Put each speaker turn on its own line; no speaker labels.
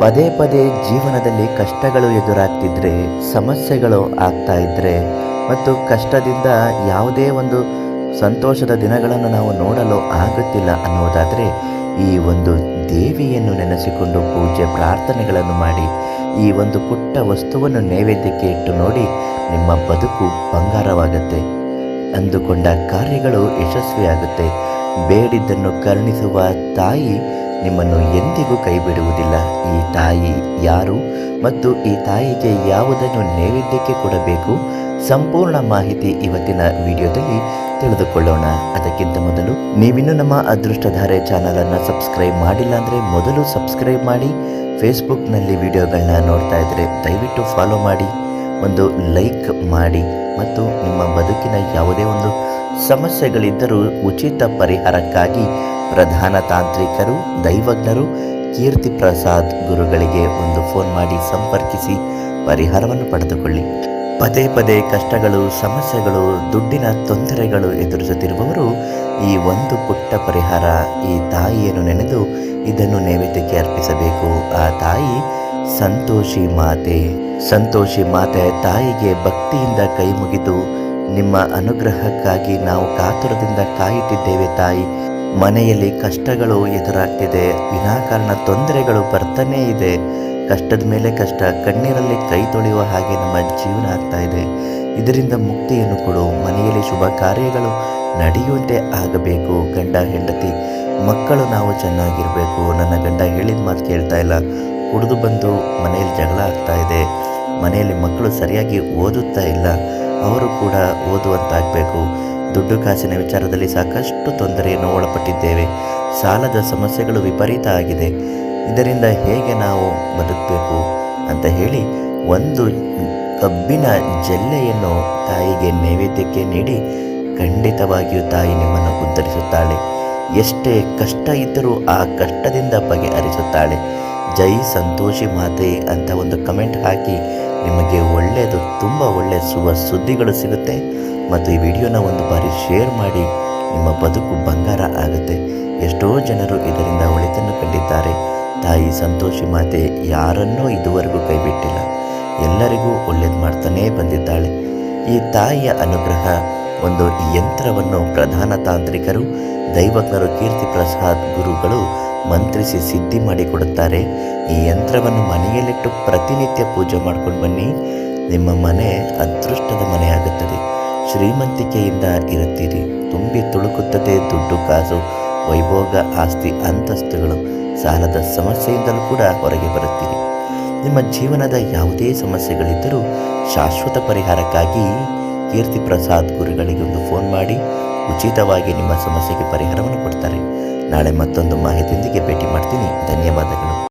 ಪದೇ ಪದೇ ಜೀವನದಲ್ಲಿ ಕಷ್ಟಗಳು ಎದುರಾಗ್ತಿದ್ರೆ, ಸಮಸ್ಯೆಗಳು ಆಗ್ತಾ ಇದ್ದರೆ ಮತ್ತು ಕಷ್ಟದಿಂದ ಯಾವುದೇ ಒಂದು ಸಂತೋಷದ ದಿನಗಳನ್ನು ನಾವು ನೋಡಲು ಆಗುತ್ತಿಲ್ಲ ಅನ್ನೋದಾದರೆ, ಈ ಒಂದು ದೇವಿಯನ್ನು ನೆನೆಸಿಕೊಂಡು ಪೂಜೆ ಪ್ರಾರ್ಥನೆಗಳನ್ನು ಮಾಡಿ, ಈ ಒಂದು ಪುಟ್ಟ ವಸ್ತುವನ್ನು ನೈವೇದ್ಯಕ್ಕೆ ಇಟ್ಟು ನೋಡಿ ನಿಮ್ಮ ಬದುಕು ಬಂಗಾರವಾಗುತ್ತೆ. ಅಂದುಕೊಂಡ ಕಾರ್ಯಗಳು ಯಶಸ್ವಿಯಾಗುತ್ತೆ. ಬೇಡಿದ್ದನ್ನು ಕರುಣಿಸುವ ತಾಯಿ ನಿಮ್ಮನ್ನು ಎಂದಿಗೂ ಕೈಬಿಡುವುದಿಲ್ಲ. ಈ ತಾಯಿ ಯಾರು ಮತ್ತು ಈ ತಾಯಿಗೆ ಯಾವುದನ್ನು ನೈವೇದ್ಯಕ್ಕೆ ಕೊಡಬೇಕು? ಸಂಪೂರ್ಣ ಮಾಹಿತಿ ಇವತ್ತಿನ ವಿಡಿಯೋದಲ್ಲಿ ತಿಳಿದುಕೊಳ್ಳೋಣ. ಅದಕ್ಕಿಂತ ಮೊದಲು ನೀವಿನ್ನೂ ನಮ್ಮ ಅದೃಷ್ಟಧಾರೆ ಚಾನಲನ್ನು ಸಬ್ಸ್ಕ್ರೈಬ್ ಮಾಡಿಲ್ಲ ಅಂದರೆ ಮೊದಲು ಸಬ್ಸ್ಕ್ರೈಬ್ ಮಾಡಿ. ಫೇಸ್ಬುಕ್ನಲ್ಲಿ ವಿಡಿಯೋಗಳನ್ನ ನೋಡ್ತಾ ಇದ್ದರೆ ದಯವಿಟ್ಟು ಫಾಲೋ ಮಾಡಿ, ಒಂದು ಲೈಕ್ ಮಾಡಿ ಮತ್ತು ನಿಮ್ಮ ಬದುಕಿನ ಯಾವುದೇ ಒಂದು ಸಮಸ್ಯೆಗಳಿದ್ದರೂ ಉಚಿತ ಪರಿಹಾರಕ್ಕಾಗಿ ಪ್ರಧಾನ ತಾಂತ್ರಿಕರು, ದೈವಜ್ಞರು ಕೀರ್ತಿ ಪ್ರಸಾದ್ ಗುರುಗಳಿಗೆ ಒಂದು ಫೋನ್ ಮಾಡಿ ಸಂಪರ್ಕಿಸಿ ಪರಿಹಾರವನ್ನು ಪಡೆದುಕೊಳ್ಳಿ. ಪದೇ ಪದೇ ಕಷ್ಟಗಳು, ಸಮಸ್ಯೆಗಳು, ದುಡ್ಡಿನ ತೊಂದರೆಗಳು ಎದುರಿಸುತ್ತಿರುವವರು ಈ ಒಂದು ಪುಟ್ಟ ಪರಿಹಾರ ಈ ತಾಯಿಯನ್ನು ನೆನೆದು ಇದನ್ನು ನೈವೇದ್ಯಕ್ಕೆ ಅರ್ಪಿಸಬೇಕು. ಆ ತಾಯಿ ಸಂತೋಷಿ ಮಾತೆ. ಸಂತೋಷಿ ಮಾತೆ ತಾಯಿಗೆ ಭಕ್ತಿಯಿಂದ ಕೈ ಮುಗಿದು ನಿಮ್ಮ ಅನುಗ್ರಹಕ್ಕಾಗಿ ನಾವು ಕಾತುರದಿಂದ ಕಾಯುತ್ತಿದ್ದೇವೆ ತಾಯಿ. ಮನೆಯಲ್ಲಿ ಕಷ್ಟಗಳು ಎದುರಾಗ್ತಿದೆ, ವಿನಾಕಾರಣ ತೊಂದರೆಗಳು ಬರ್ತಾನೇ ಇದೆ. ಕಷ್ಟದ ಮೇಲೆ ಕಷ್ಟ, ಕಣ್ಣೀರಲ್ಲಿ ಕೈ ತೊಳೆಯುವ ಹಾಗೆ ನಮ್ಮ ಜೀವನ ಆಗ್ತಾ ಇದೆ. ಇದರಿಂದ ಮುಕ್ತಿಯನ್ನು ಕೊಡು. ಮನೆಯಲ್ಲಿ ಶುಭ ಕಾರ್ಯಗಳು ನಡೆಯುವಂತೆ ಆಗಬೇಕು. ಗಂಡ, ಹೆಂಡತಿ, ಮಕ್ಕಳು ನಾವು ಚೆನ್ನಾಗಿರಬೇಕು. ನನ್ನ ಗಂಡ ಹೇಳಿದ ಮಾತು ಕೇಳ್ತಾ ಇಲ್ಲ. ಕುಡಿದು ಬಂದು ಮನೆಯಲ್ಲಿ ಜಗಳ ಆಗ್ತಾ ಇದೆ. ಮನೆಯಲ್ಲಿ ಮಕ್ಕಳು ಸರಿಯಾಗಿ ಓದುತ್ತಾ ಇಲ್ಲ. ಅವರು ಕೂಡ ಓದುವಂತಾಗಬೇಕು. ದುಡ್ಡು ಕಾಸಿನ ವಿಚಾರದಲ್ಲಿ ಸಾಕಷ್ಟು ತೊಂದರೆಯನ್ನು ಒಳಪಟ್ಟಿದ್ದೇವೆ. ಸಾಲದ ಸಮಸ್ಯೆಗಳು ವಿಪರೀತ ಆಗಿದೆ. ಇದರಿಂದ ಹೇಗೆ ನಾವು ಬದುಕಬೇಕು? ಅಂತ ಹೇಳಿ ಒಂದು ಕಬ್ಬಿನ ಜಲ್ಲೆಯನ್ನು ತಾಯಿಗೆ ನೈವೇದ್ಯಕ್ಕೆ ನೀಡಿ ಖಂಡಿತವಾಗಿಯೂ ತಾಯಿ ನಿಮ್ಮನ್ನು ಉದ್ಧರಿಸುತ್ತಾಳೆ. ಎಷ್ಟೇ ಕಷ್ಟ ಇದ್ದರೂ ಆ ಕಷ್ಟದಿಂದ ಬಗೆಹರಿಸುತ್ತಾಳೆ. ಜೈ ಸಂತೋಷಿ ಮಾತೆ ಅಂತ ಒಂದು ಕಮೆಂಟ್ ಹಾಕಿ ನಿಮಗೆ ಒಳ್ಳೆಯದು, ತುಂಬ ಒಳ್ಳೆಯ ಶುಭ ಸುದ್ದಿಗಳು ಸಿಗುತ್ತೆ. ಮತ್ತು ಈ ವಿಡಿಯೋನ ಒಂದು ಬಾರಿ ಶೇರ್ ಮಾಡಿ. ನಿಮ್ಮ ಬದುಕು ಬಂಗಾರ ಆಗುತ್ತೆ. ಎಷ್ಟೋ ಜನರು ಇದರಿಂದ ಒಳಿತನ್ನು ಕಂಡಿದ್ದಾರೆ. ತಾಯಿ ಸಂತೋಷಿ ಮಾತೆ ಯಾರನ್ನೂ ಇದುವರೆಗೂ ಕೈಬಿಟ್ಟಿಲ್ಲ. ಎಲ್ಲರಿಗೂ ಒಳ್ಳೇದು ಮಾಡ್ತಾನೇ ಬಂದಿದ್ದಾಳೆ. ಈ ತಾಯಿಯ ಅನುಗ್ರಹ ಒಂದು ಯಂತ್ರವನ್ನು ಪ್ರಧಾನ ತಾಂತ್ರಿಕರು, ದೈವಜ್ಞರು, ಕೀರ್ತಿ ಪ್ರಸಾದ್ ಗುರುಗಳು ಮಂತ್ರಿಸಿ ಸಿದ್ಧಿ ಮಾಡಿಕೊಡುತ್ತಾರೆ. ಈ ಯಂತ್ರವನ್ನು ಮನೆಯಲ್ಲಿಟ್ಟು ಪ್ರತಿನಿತ್ಯ ಪೂಜೆ ಮಾಡ್ಕೊಂಡು ಬನ್ನಿ. ನಿಮ್ಮ ಮನೆ ಅದೃಷ್ಟದ ಮನೆಯಾಗುತ್ತದೆ ಶ್ರೀಮಂತಿಕೆಯಿಂದ ಇರುತ್ತೀರಿ. ತುಂಬಿ ತುಳುಕುತ್ತದೆ ದುಡ್ಡು ಕಾಸು, ವೈಭೋಗ ಆಸ್ತಿ ಅಂತಸ್ತುಗಳು. ಸಾಲದ ಸಮಸ್ಯೆಯಿಂದಲೂ ಕೂಡ ಹೊರಗೆ ಬರುತ್ತೀರಿ. ನಿಮ್ಮ ಜೀವನದ ಯಾವುದೇ ಸಮಸ್ಯೆಗಳಿದ್ದರೂ ಶಾಶ್ವತ ಪರಿಹಾರಕ್ಕಾಗಿ ಕೀರ್ತಿ ಪ್ರಸಾದ್ ಗುರುಗಳಿಗೆ ಒಂದು ಫೋನ್ ಮಾಡಿ ಉಚಿತವಾಗಿ ನಿಮ್ಮ ಸಮಸ್ಯೆಗೆ ಪರಿಹಾರವನ್ನು ಕೊಡ್ತಾರೆ. ನಾಳೆ ಮತ್ತೊಂದು ಮಾಹಿತಿಯೊಂದಿಗೆ ಭೇಟಿ ಮಾಡ್ತೀನಿ. ಧನ್ಯವಾದಗಳು.